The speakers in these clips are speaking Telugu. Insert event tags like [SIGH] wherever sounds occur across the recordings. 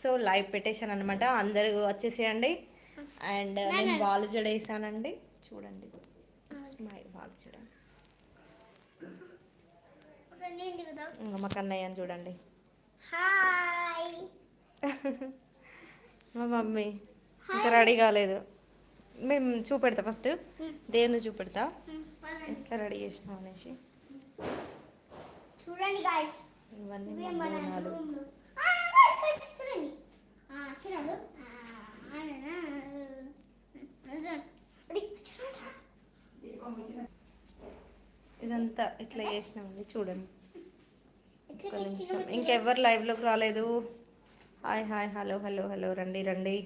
సో లైవ్ పెట్టేశాను అనమాట అందరూ వచ్చేసేయండి. అండ్ నేను వాళ్ళు జడ వేసానండి. చూడండి. స్మైల్ వాళ్ళు చూడండి ఇంకా మా కన్నయ్య అని చూడండి. హాయ్ [LAUGHS] మా మమ్మీ. ఇంకా రెడీ కాలేదు. మేము చూపెడతా ఫస్ట్. దేవుని చూపెడతా? ఎట్లా రెడీ చేసినాం అనేసి. చూడండి గాయస్ ఇవన్నీ చూడండి ఇదంతా ఇట్లా చేసినామండి చూడండి. ఒక్క నిమిషం. ఇంకెవ్వరు లైవ్లోకి రాలేదు. Hi hi hello hello hello రండి రండి.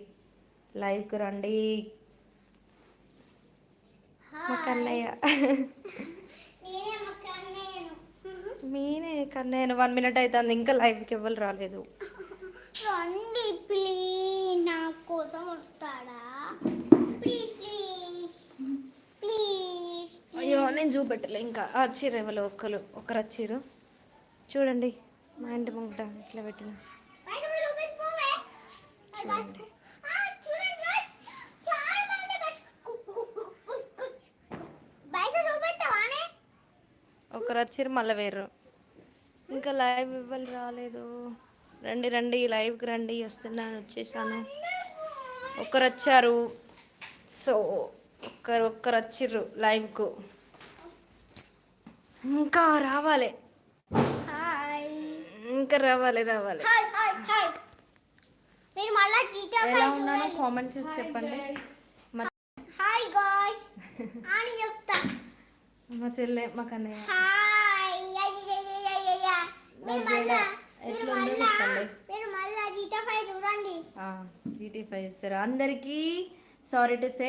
లైవ్కి రండి. మా కన్నయ్య. కన్నయ్యను. మీనే కన్నయ్య వన్ మినిట్ అవుతుంది ఇంకా లైవ్కి ఎవ్వరు రాలేదు. రండి ప్లీజ్. నా కోసం వస్తాడా? Please please. ప్లీజ్ అయ్యో నేను చూపెట్టలే. ఇంకా వచ్చిర్రు ఎవరు ఒక్కరు ఒకరు వచ్చిర్రు చూడండి మా ఇంటి ముంగట ఇట్లా పెట్టిన. చూడండి. ఒకరు వచ్చిర్రు మళ్ళీ వేరు. ఇంకా లైవ్ ఇవ్వాలి రాలేదు? రండి రండి లైవ్కి రండి వస్తున్నాను వచ్చేసాను. ఒకరు వచ్చారు సో ఒక్కరు ఒక్కరు వచ్చిర్రు లైవ్కు. ఇంకా రావాలి. హాయ్. ఇంకా రావాలి రావాలి. Hi hi hi. మీరు మళ్ళా జీతా ఎలా ఉన్నానో కామెంట్ చేసి చెప్పండి. మా హాయ్ గాయ్స్ అని చెప్తా. మా చెల్లె మా కన్నయ్య. హాయ్ జీటీ ఫైవ్ ఇస్తారు అందరికీ sorry to say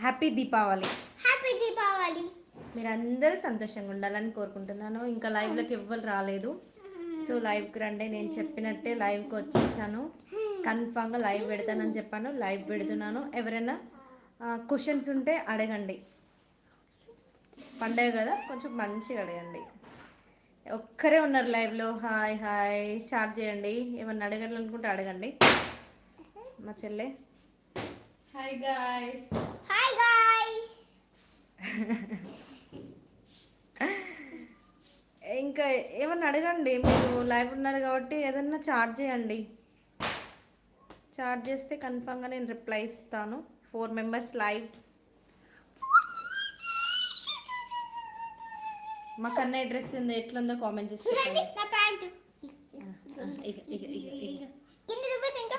happy Deepavali. Happy Deepavali. మీరందరూ సంతోషంగా ఉండాలని కోరుకుంటున్నాను. ఇంకా లైవ్లోకి ఎవ్వరు రాలేదు. సో లైవ్కి రండి నేను చెప్పినట్టే లైవ్కి వచ్చేసాను. కన్ఫామ్గా లైవ్ పెడతానని చెప్పాను లైవ్ పెడుతున్నాను. ఎవరైనా క్వశ్చన్స్ ఉంటే అడగండి. పండగ కదా కొంచెం మంచిగా అడగండి. ఒక్కరే ఉన్నారు లైవ్లో. Hi hi. చార్జ్ చేయండి. ఏమన్నా అడగాలనుకుంటే అడగండి. మా చెల్లె. Hi guys. హాయ్ గాయ్స్ ఇంకా ఏమన్నా అడగండి. మీరు లైవ్ ఉన్నారు కాబట్టి ఏదన్నా చార్జ్ చేయండి. చార్జ్ చేస్తే కన్ఫామ్గా నేను రిప్లై ఇస్తాను. Four members live. మా కన్న అడ్రస్ ఉంది ఎట్లుందో కామెంట్ చేసి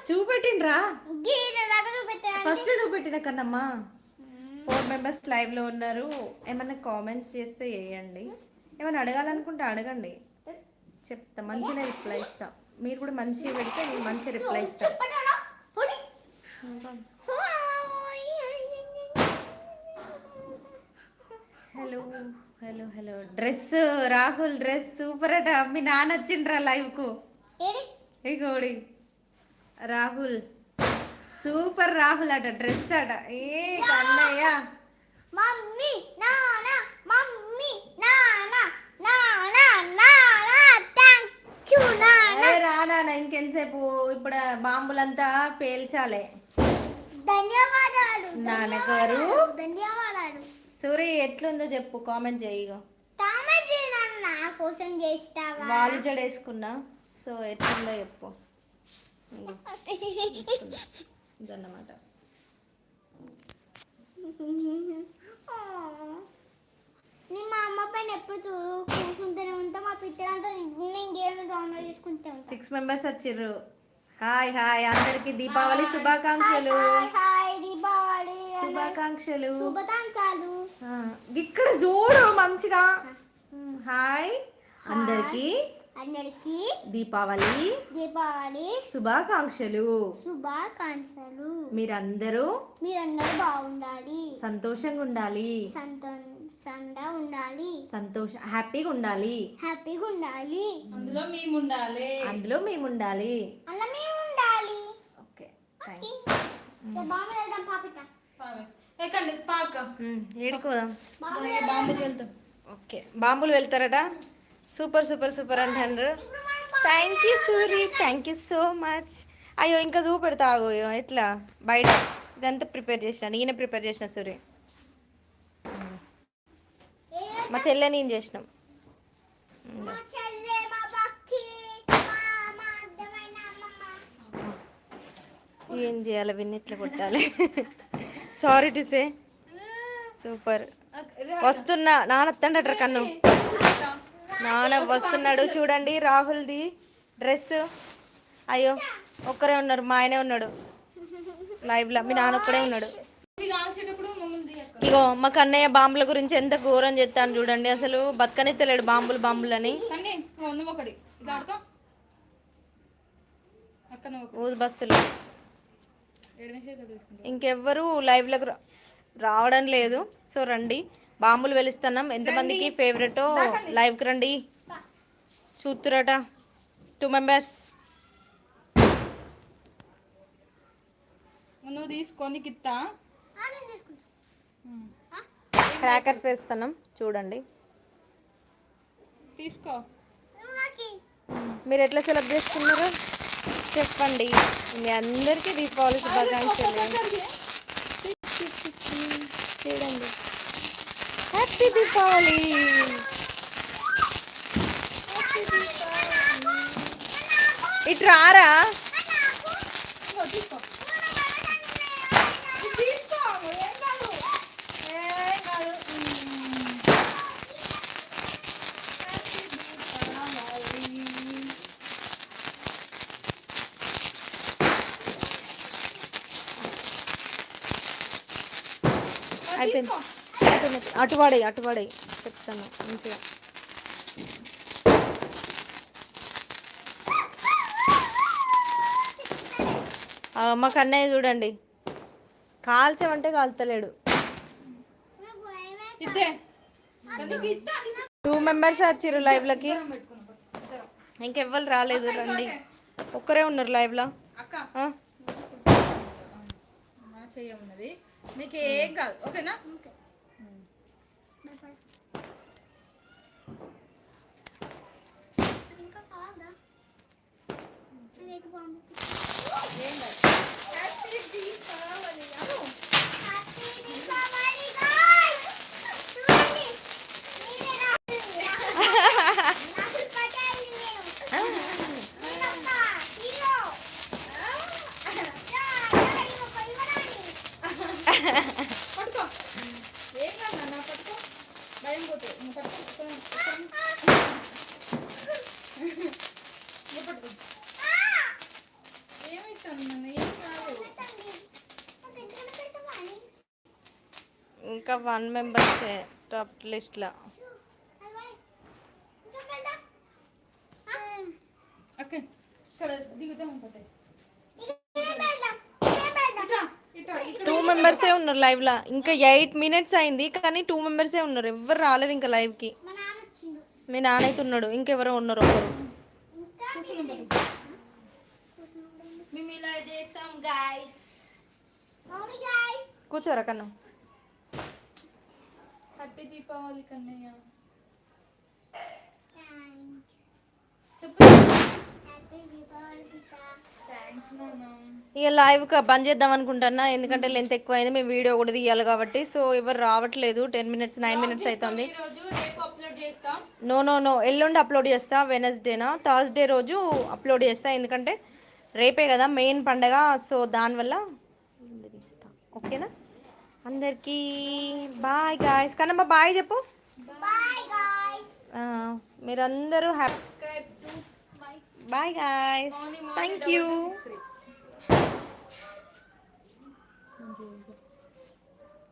చూపెట్టిండ్రా? ఫస్ట్ చూపెట్టిన కన్నమ్మా. ఫోర్ మెంబర్స్ లైవ్లో ఉన్నారు. ఏమన్నా కామెంట్స్ చేస్తే వేయండి ఏమైనా అడగాలనుకుంటే అడగండి. చెప్తా మంచిగా రిప్లై ఇస్తా. మీరు కూడా మంచిగా పెడితే నేను మంచి రిప్లై ఇస్తా. Hello hello hello. Dress Rahul dress super అట. మీ నాన్న వచ్చిండ్రా లైవ్కు ఇగోడి రాహుల్. సూపర్ రాహుల్ అట డ్రెస్ అట. ఏ కన్నయ్య. మమ్మీ నాన్న మమ్మీ నాన్న నాన్న నాన్న థ్యాంక్ యూ నాన్న ఏ రానా ఇంకెంతసేపు ఇప్పుడు బాంబులంతా పేల్చాలి. ధన్యవాదాలు నాన్నగారు. ధన్యవాదాలు. సూరి ఎట్లుందో చెప్పు కామెంట్ చేయగో కామెంట్ చేయను నా కోసం చేస్తావా? వాళ్ళు జడేసుకున్నా సో ఎట్లుందో చెప్పు. ఇదన్నమాట. [LAUGHS] నీ మా అమ్మ పైన ఎప్పుడు చూ కూర్చుంటూనే ఉంటా మా పిల్లలంతా నేను గేమ్ డౌన్లోడ్ చేసుకుంటూ ఉంటా. సిక్స్ మెంబర్స్ వచ్చిర్రు. హాయ్ హాయ్ అందరికి దీపావళి శుభాకాంక్షలు. హాయ్ హాయ్ దీపావళి శుభాకాంక్షలు. శుభాకాంక్షలు. ఇక్కడ చూడు మంచిగా. హాయ్. అందరికి అందరికి దీపావళి. దీపావళి. శుభాకాంక్షలు. శుభాకాంక్షలు. మీరందరూ మీరందరూ బాగుండాలి. సంతోషంగా ఉండాలి. సంతోషంగా ఉండాలి. సంతోష హ్యాపీగా ఉండాలి. హ్యాపీగా ఉండాలి. అందులో మేము ఉండాలి. అందులో మేము ఉండాలి. అలా మేము ఉండాలి. ఓకే బాంబు వెళ్దాం పాపిత ఎక్కండి పాక. ఏడుకోదాం. బాంబు బాంబులు వెళ్తాం. ఓకే బాంబులు వెళ్తారట. సూపర్ సూపర్ సూపర్ అంటారు thank you Suri thank you so much అయ్యో ఇంకా చూపెడతా ఆగు ఇగో ఎట్లా? బయట. ఇదంతా ప్రిపేర్ చేసిన నేనే ప్రిపేర్ చేసిన సూర్య మా చెల్లె నేను చేసినాం. మా చెల్లె మా బక్కి మా మా అర్థమైన అమ్మమ్మ. ఏం చేయాలి విన్ని ఇట్లా కొట్టాలి? [LAUGHS] సారీ టు సే సూపర్ వస్తున్నా. నానత్తండట కన్ను. నాన్న వస్తున్నాడు చూడండి రాహుల్ది డ్రెస్. అయ్యో ఒక్కరే ఉన్నారు మా ఆయనే ఉన్నాడు. లైవ్లో మీ నాన్న ఒక్కడే ఉన్నాడు. ఇగో మా కన్నయ్య బాంబుల గురించి ఎంత ఘోరం చెప్తాను చూడండి. అసలు బతకనెత్తలేడు బాంబులు బాంబులు అని ఊదు బస్తులు. ఇంకెవ్వరు లైవ్లకు రావడం లేదు. సో రండి. బాంబులు వెలుస్తున్నాం. ఎంతమందికి ఫేవరెటో లైవ్కి రండి. చూస్తురట టూ మెంబర్స్ నువ్వు తీసుకొని కిత్తా. క్రాకర్స్ వేస్తున్నాం. చూడండి. తీసుకో. మీరు ఎట్లా సెలబ్రేట్ చేసుకున్నారు? చెప్పండి. మీ అందరికీ దీపావళి శుభాకాంక్షలు. చూడండి. హ్యాపీ దీపావళి ఇటు రారా? అయిపోయింది. అటు పడేయి అటు పడేయి చెప్తాను మంచిగా. మా కన్నయ్య చూడండి. కాల్చమంటే కాల్తలేడు టూ మెంబర్స్ వచ్చిర్రు లైవ్లకి పెట్టుకున్నా. ఇద్దరం. ఇంకెవ్వరు రాలేదు రండి. ఒక్కరే ఉన్నారు లైవ్లో చెయ్య ఉన్నది నీకు ఏం కాదు. ఓకేనా? ఏం కాదు happy Deepavali Anu happy Deepavali guys చూడండి నేనే నాకు పట్టాలి నేను నేనొక్క హీరో పట్టుకో ఏం కాదు నాన్న పట్టుకో భయం పోతుంది నువ్వు పట్టుకో నువ్వు పట్టుకో ఏమైతాను నన్ను ఏం కాదు ఇంకా వన్ మెంబర్స్ టాప్ లిస్ట్లో ఓకే ఇక్కడ దిగుతూ ఉంటుంది ఇట్లా ఇట్లా ఇక్కడ టూ మెంబర్సే ఉన్నారు లైవ్లో. ఇంకా ఎయిట్ మినిట్స్ అయింది కానీ టూ మెంబర్సే ఉన్నారు. ఎవ్వరు రాలేదు ఇంకా లైవ్కి. మా నాన్న వచ్చిండు మీ నాన్న అయితే ఉన్నాడు ఇంకెవరో ఉన్నారు ఒకరు. కూర్చోరా కన్నా. హ్యాపీ దీపావళి కన్నయ్య. చెప్పు. ఇక లైవ్ బంద్ చేద్దాం అనుకుంటున్నా. ఎందుకంటే లెంత్ ఎక్కువ అయింది మేము వీడియో కూడా తీయాలి కాబట్టి. సో ఎవరు రావట్లేదు. టెన్ మినిట్స్ నైన్ మినిట్స్ అవుతుంది ఈ రోజు రేపు అప్లోడ్ చేస్తాం. నో నో నో ఎల్లుండి అప్లోడ్ చేస్తా. వెనస్డేనా థర్స్డే రోజు అప్లోడ్ చేస్తా. ఎందుకంటే రేపే కదా మెయిన్ పండగ. సో దానివల్ల ఓకేనా? అందరికీ బాయ్ గాయస్ కన్నమ్మ బాయ్ చెప్పు. మీరందరూ happy my bye guys thank